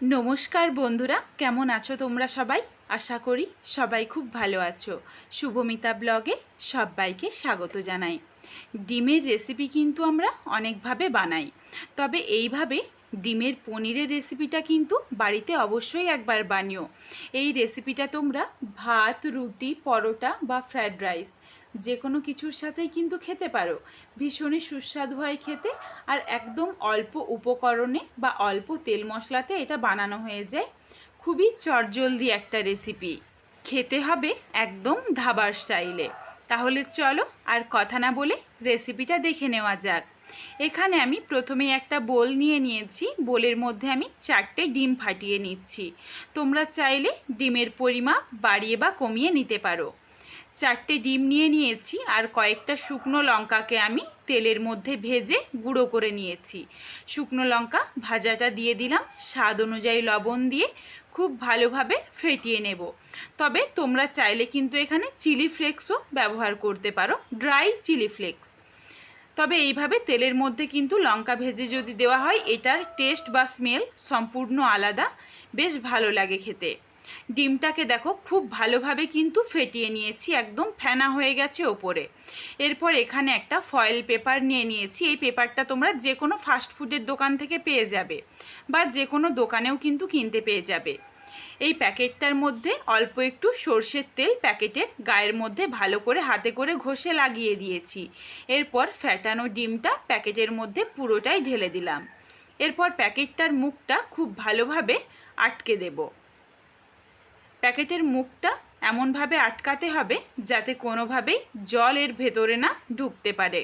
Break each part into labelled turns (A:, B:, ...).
A: নমস্কার বন্ধুরা, কেমন আছো তোমরা সবাই? আশা করি সবাই খুব ভালো আছো। শুভমিতা ব্লগে সবাইকে স্বাগত জানাই। ডিমের রেসিপি কিন্তু আমরা অনেকভাবে বানাই। তবে এইভাবে ডিমের পনিরের রেসিপিটা কিন্তু বাড়িতে অবশ্যই একবার বানিও। এই রেসিপিটা তোমরা ভাত, রুটি, পরোটা বা ফ্রায়েড রাইস যে কোনো কিছুর সাথেই কিন্তু খেতে পারো। ভীষণই সুস্বাদু হয় খেতে। আর একদম অল্প উপকরণে বা অল্প তেল মশলাতে এটা বানানো হয়ে যায়। খুবই চটজলদি একটা রেসিপি। খেতে হবে একদম ধাবার স্টাইলে। তাহলে চলো আর কথা না বলে রেসিপিটা দেখে নেওয়া যাক। এখানে আমি প্রথমেই একটা বোল নিয়ে নিয়েছি। বোলের মধ্যে আমি চারটে ডিম ফাটিয়ে নিচ্ছি। তোমরা চাইলে ডিমের পরিমাপ বাড়িয়ে বা কমিয়ে নিতে পারো। চারটে ডিম নিয়ে নিয়েছি আর কয়েকটা শুকনো লঙ্কাকে আমি তেলের মধ্যে ভেজে গুঁড়ো করে নিয়েছি। শুকনো লঙ্কা ভাজাটা দিয়ে দিলাম, স্বাদ অনুযায়ী লবণ দিয়ে খুব ভালোভাবে ফেটিয়ে নেব। তবে তোমরা চাইলে কিন্তু এখানে চিলি ফ্লেক্সও ব্যবহার করতে পারো, ড্রাই চিলি ফ্লেক্স। তবে এইভাবে তেলের মধ্যে কিন্তু লঙ্কা ভেজে যদি দেওয়া হয়, এটার টেস্ট বা স্মেল সম্পূর্ণ আলাদা, বেশ ভালো লাগে খেতে। ডিমটাকে দেখো খুব ভালোভাবে কিন্তু ফেটিয়ে নিয়েছি, একদম ফেনা হয়ে গেছে ওপরে। এরপর এখানে একটা ফয়েল পেপার নিয়ে নিয়েছি। এই পেপারটা তোমরা যে কোনো ফাস্টফুডের দোকান থেকে পেয়ে যাবে বা যে কোনো দোকানেও কিন্তু কিনতে পেয়ে যাবে। এই প্যাকেটটার মধ্যে অল্প একটু সর্ষের তেল প্যাকেটের গায়ের মধ্যে ভালো করে হাতে করে ঘষে লাগিয়ে দিয়েছি। এরপর ফ্যাটানো ডিমটা প্যাকেটের মধ্যে পুরোটাই ঢেলে দিলাম। এরপর প্যাকেটটার মুখটা খুব ভালোভাবে আটকে দেবো। প্যাকেটের মুখটা এমনভাবে আটকাতে হবে যাতে কোনোভাবেই জল এর ভেতরে না ঢুকতে পারে।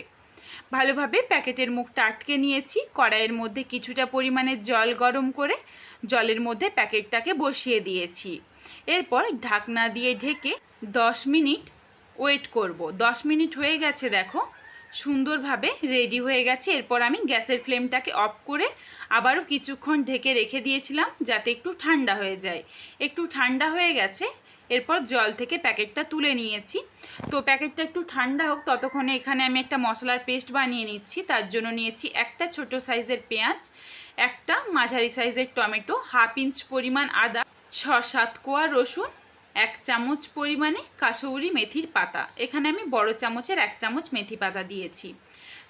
A: ভালোভাবে প্যাকেটের মুখটা আটকে নিয়েছি, কড়াইয়ের মধ্যে কিছুটা পরিমাণে জল গরম করে জলের মধ্যে প্যাকেটটাকে বসিয়ে দিয়েছি। এরপর ঢাকনা দিয়ে ঢেকে দশ মিনিট ওয়েট করব। দশ মিনিট হয়ে গেছে দেখো সুন্দরভাবে রেডি হয়ে গেছে। এরপর আমি গ্যাসের ফ্লেমটাকে অফ করে আবারও কিছুক্ষণ ঢেকে রেখে দিয়েছিলাম যাতে একটু ঠান্ডা হয়ে যায়। একটু ঠান্ডা হয়ে গেছে, এরপর জল থেকে প্যাকেটটা তুলে নিয়েছি। তো প্যাকেটটা একটু ঠান্ডা হোক, ততক্ষণে এখানে আমি একটা মশলার পেস্ট বানিয়ে নিচ্ছি। তার জন্য নিয়েছি একটা ছোট সাইজের পেঁয়াজ, একটা মাঝারি সাইজের টমেটো, হাফ ইঞ্চ পরিমাণ আদা ছ সাত কোয়া রসুন এক চামচ পরিমাণে কাসৌরি মেথির পাতা। এখানে আমি বড় চামচের এক চামচ মেথি পাতা দিয়েছি।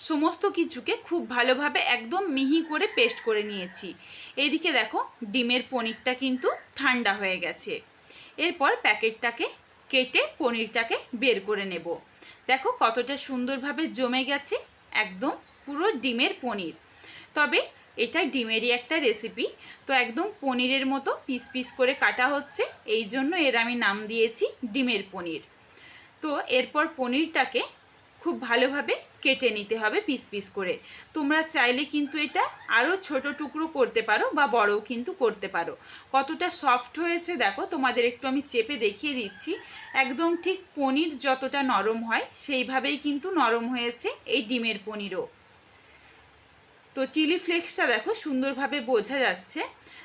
A: সমস্ত কিছুকে খুব ভালোভাবে একদম মিহি করে পেস্ট করে নিয়েছি। এইদিকে দেখো, ডিমের পনিরটা কিন্তু ঠান্ডা হয়ে গেছে। এরপর প্যাকেটটাকে কেটে পনিরটাকে বের করে নেব। দেখো কতটা সুন্দরভাবে জমে গেছে, একদম পুরো ডিমের পনির। তবে এটা ডিমেরই একটা রেসিপি তো একদম পনিরের মতো পিস পিস করে কাটা হচ্ছে। এই জন্য এর আমি নাম দিয়েছি ডিমের পনির। তো এরপর পনিরটাকে খুব ভালোভাবে কেটে নিতে হবে পিস পিস করে। তোমরা চাইলে কিন্তু এটা আরও ছোট টুকরো করতে পারো বা বড়ও কিন্তু করতে পারো। কতটা সফট হয়েছে দেখো, তোমাদের একটু আমি চেপে দেখিয়ে দিচ্ছি। একদম ঠিক পনির যতটা নরম হয়, সেইভাবেই কিন্তু নরম হয়েছে এই ডিমের পনিরও। তো চিলি ফ্লেক্সটা দেখো সুন্দরভাবে বোঝা যাচ্ছে।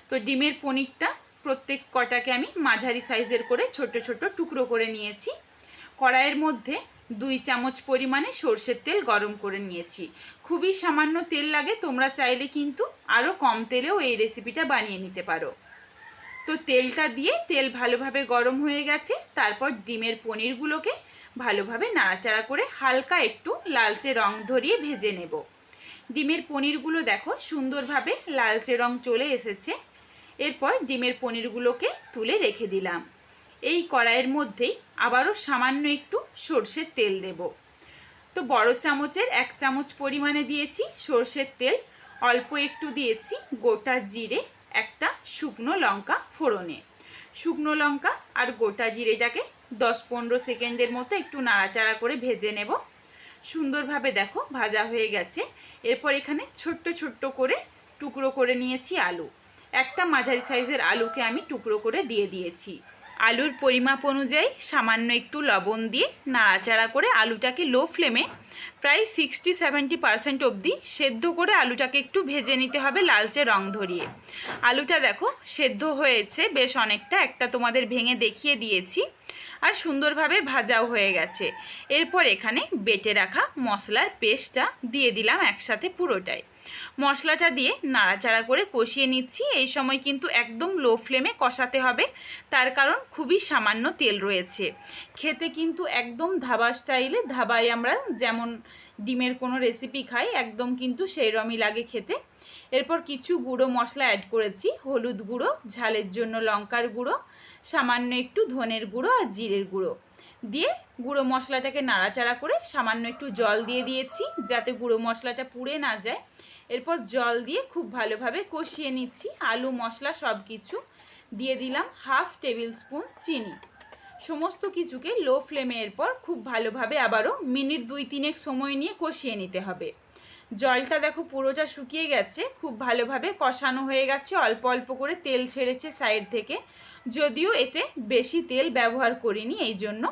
A: তো ডিমের পনিরটা প্রত্যেক কটাকে আমি মাঝারি সাইজের করে ছোট ছোট টুকরো করে নিয়েছি। কড়াইয়ের মধ্যে দুই চামচ পরিমাণে সর্ষের তেল গরম করে নিয়েছি। খুবই সামান্য তেল লাগে, তোমরা চাইলে কিন্তু আরও কম তেলেও এই রেসিপিটা বানিয়ে নিতে পারো। তো তেলটা দিয়ে তেল ভালোভাবে গরম হয়ে গেছে, তারপর ডিমের পনিরগুলোকে ভালোভাবে নাড়াচাড়া করে হালকা একটু লালচে রং ধরিয়ে ভেজে নেব। ডিমের পনিরগুলো দেখো সুন্দরভাবে লালচে রং চলে এসেছে। এরপর ডিমের পনিরগুলোকে তুলে রেখে দিলাম। এই কড়াইয়ের মধ্যেই আবারও সামান্য একটু সর্ষের তেল দেব। তো বড় চামচের এক চামচ পরিমাণে দিয়েছি সর্ষের তেল। অল্প একটু দিয়েছি গোটা জিরে, একটা শুকনো লঙ্কা ফোড়নে। শুকনো লঙ্কা আর গোটা জিরেটাকে দশ পনেরো সেকেন্ডের মতো একটু নাড়াচাড়া করে ভেজে নেব। সুন্দরভাবে দেখো ভাজা হয়ে গেছে। এরপর এখানে ছোট্ট ছোট্ট করে টুকরো করে নিয়েছি আলু। একটা মাঝারি সাইজের আলুকে আমি টুকরো করে দিয়ে দিয়েছি। আলুর পরিমাপ অনুযায়ী সামান্য একটু লবণ দিয়ে নাড়াচাড়া করে আলুটাকে লো ফ্লেমে প্রায় সিক্সটি সেভেন্টি পারসেন্ট অবধি সেদ্ধ করে আলুটাকে একটু ভেজে নিতে হবে লালচে রং ধরিয়ে। আলুটা দেখো সেদ্ধ হয়েছে বেশ অনেকটা। একটা তোমাদের ভেঙে দেখিয়ে দিয়েছি। আর সুন্দরভাবে ভাজাও হয়ে গেছে। এরপর এখানে বেটে রাখা মশলার পেস্টটা দিয়ে দিলাম একসাথে পুরোটাই। মশলাটা দিয়ে নাড়াচাড়া করে কষিয়ে নিচ্ছি। এই সময় কিন্তু একদম লো ফ্লেমে কষাতে হবে। তার কারণ খুবই সামান্য তেল রয়েছে। খেতে কিন্তু একদম ধাবা স্টাইলে, ধাবায় আমরা যেমন ডিমের কোনো রেসিপি খাই, একদম কিন্তু সেই রমই লাগে খেতে। এরপর কিছু গুঁড়ো মশলা অ্যাড করেছি, হলুদ গুঁড়ো, ঝালের জন্য লঙ্কার গুঁড়ো, সামান্য একটু ধনের গুঁড়ো আর জিরের গুঁড়ো। দিয়ে গুঁড়ো মশলাটাকে নাড়াচাড়া করে সামান্য একটু জল দিয়ে দিয়েছি যাতে গুঁড়ো মশলাটা পুড়ে না যায়। এরপর জল দিয়ে খুব ভালোভাবে কষিয়ে নিচ্ছি, আলু, মশলা সব কিছু দিয়ে দিলাম হাফ টেবিল স্পুন চিনি। সমস্ত কিছুকে লো ফ্লেমে এরপর খুব ভালোভাবে আবারও মিনিট দুই তিনেক সময় নিয়ে কষিয়ে নিতে হবে। জলটা দেখো পুরোটা শুকিয়ে গেছে, খুব ভালোভাবে কষানো হয়ে গেছে, অল্প অল্প করে তেল ছেড়েছে সাইড থেকে। যদিও এতে বেশি তেল ব্যবহার করিনি এই জন্য।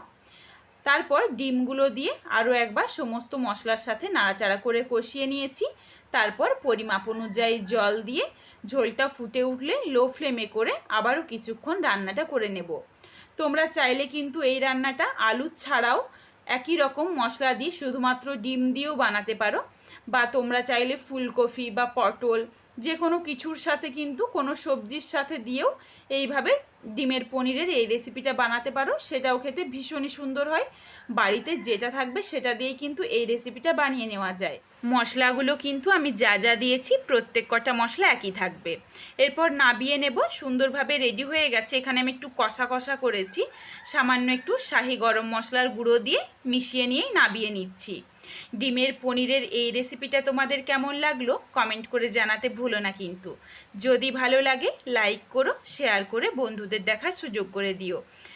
A: তারপর ডিমগুলো দিয়ে আরও একবার সমস্ত মশলার সাথে নাড়াচাড়া করে কষিয়ে নিয়েছি। তারপর পরিমাপ অনুযায়ী জল দিয়ে ঝোলটা ফুটে উঠলে লো ফ্লেমে করে আবারও কিছুক্ষণ রান্নাটা করে নেব। তোমরা চাইলে কিন্তু এই রান্নাটা আলু ছাড়াও একই রকম মশলা দিয়ে শুধুমাত্র ডিম দিয়েও বানাতে পারো বা তোমরা চাইলে ফুলকপি বা পটল যে কোনো কিছুর সাথে কিন্তু কোনো সবজির সাথে দিয়েও এইভাবে ডিমের পনিরের এই রেসিপিটা বানাতে পারো। সেটাও খেতে ভীষণই সুন্দর হয়। বাড়িতে যেটা থাকবে সেটা দিয়ে কিন্তু এই রেসিপিটা বানিয়ে নেওয়া যায়। মশলাগুলো কিন্তু আমি যা যা দিয়েছি, প্রত্যেক কটা মশলা একই থাকবে। এরপর নাবিয়ে নেব। সুন্দরভাবে রেডি হয়ে গেছে। এখানে আমি একটু কষা কষা করেছি। সামান্য একটু শাহি গরম মশলার গুঁড়ো দিয়ে মিশিয়ে নিয়েই নাবিয়ে নিচ্ছি। ডিমের পনিরের এই রেসিপিটা তোমাদের কেমন লাগল? কমেন্ট করে জানাতে ভুলো না কিন্তু। যদি ভালো লাগে লাইক করো শেয়ার করে বন্ধুদের দেখার সুযোগ করে দিও।